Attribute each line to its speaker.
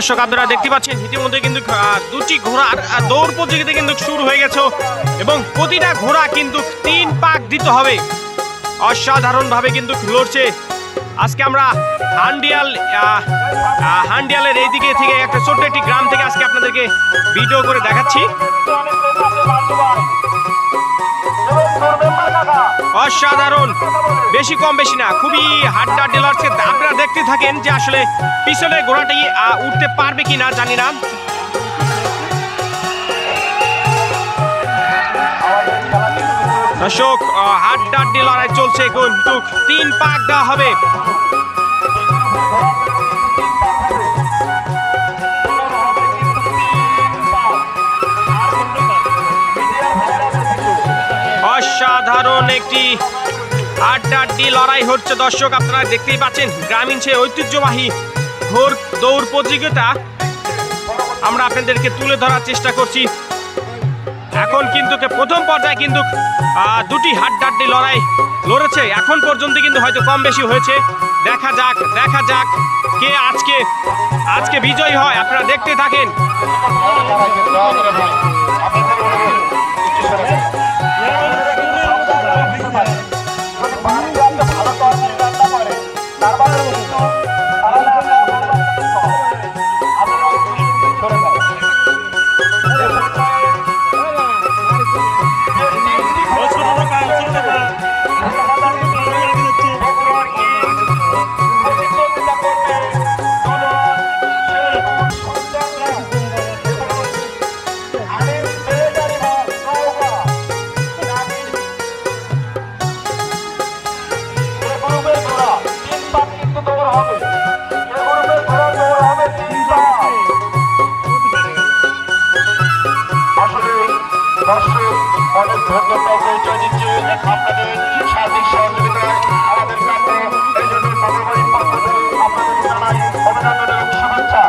Speaker 1: দর্শক, আপনারা দেখতে পাচ্ছেন, ইতিমধ্যে কিন্তু দুটি ঘোড়ার দৌড় প্রতিযোগিতা কিন্তু শুরু হয়ে গেছে। এবং প্রতিটা ঘোড়া কিন্তু তিন পাক দিতে হবে। অসাধারণভাবে কিন্তু লড়ছে। আজকে আমরা হান্ডিয়াল হান্ডিয়ালের এই দিকে থেকে একটা ছোট্ট একটি গ্রাম থেকে আজকে আপনাদেরকে ভিডিও করে দেখাচ্ছি। অসাধারণ। বেশি কম, বেশি না, খুবই হাড্ডা ডিলারছে আপনারা দেখতে থাকেন যে আসলে পিছনে ঘোড়াটি উঠতে পারবে কি না জানি না। দর্শক হাড্ডা লড়াই চলছে, কিন্তু তিন পাক দেওয়া হবে। অসাধারণ একটি আড্ডাড্ডি লড়াই হচ্ছে। দর্শক, আপনারা দেখতেই পাচ্ছেন, গ্রামীণ সে ঐতিহ্যবাহী ঘোর দৌড় প্রতিযোগিতা। আমরা আপনাদেরকে তুলে ধরার চেষ্টা করছি। এখন কিন্তু প্রথম পর্যায়ে কিন্তু দুটি হাড্ডাড্ডি লড়াই লড়েছে। এখন পর্যন্ত কিন্তু হয়তো কম বেশি হয়েছে। দেখা যাক দেখা যাক কে আজকে আজকে বিজয়ী হয়। আপনারা দেখতে থাকেন।
Speaker 2: ধন্যবাদ পৌঁছে দিচ্ছি আপনাদের সার্বিক সহযোগিতায় আমাদের কাছে এই জন্য আপনাদের জানাই অভিনন্দন এবং শুভেচ্ছা